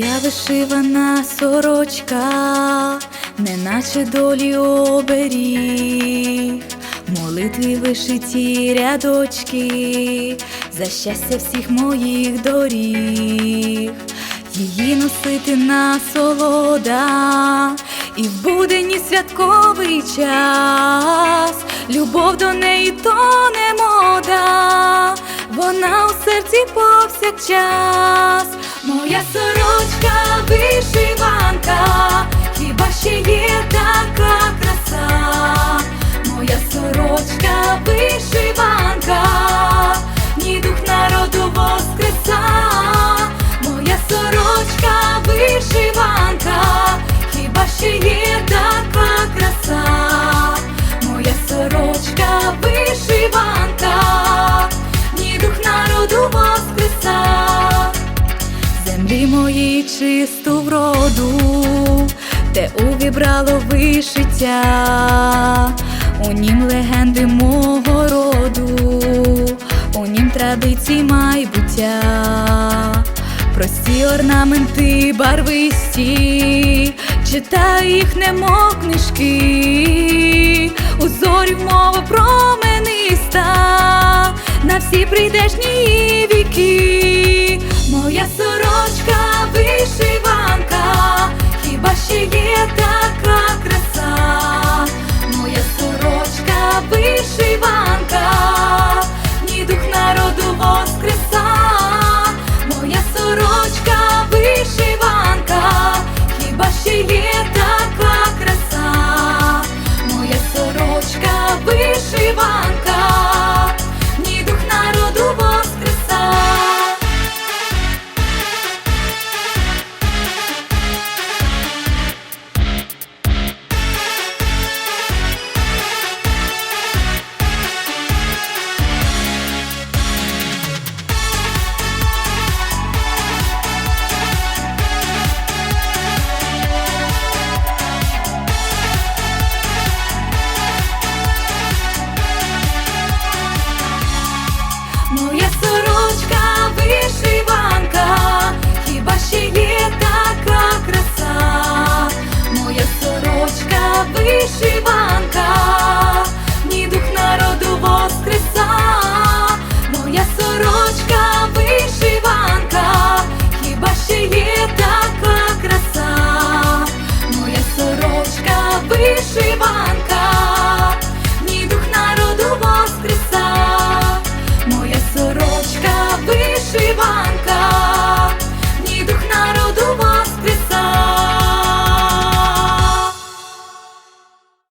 Моя вишивана сорочка, неначе долі оберіг, молитви вишиті рядочки, за щастя всіх моїх доріг, її носити насолода, і в буденні святковий час, любов до неї то не мода, вона у серці повсякчас. Моя сорочка ще є така краса? Моя сорочка вишиванка, ні дух народу воскреса, моя сорочка вишиванка, хіба ще є така краса? Моя сорочка вишиванка, ні дух народу воскреса землі моїй чисту вроду, те увібрало вишиття, у нім легенди мого роду, у нім традиції майбуття, прості орнаменти барвисті, читаю їх, немов книжки, узорів мова промениста, на всі прийдешні віки. Сорочка сорочка вишиванка,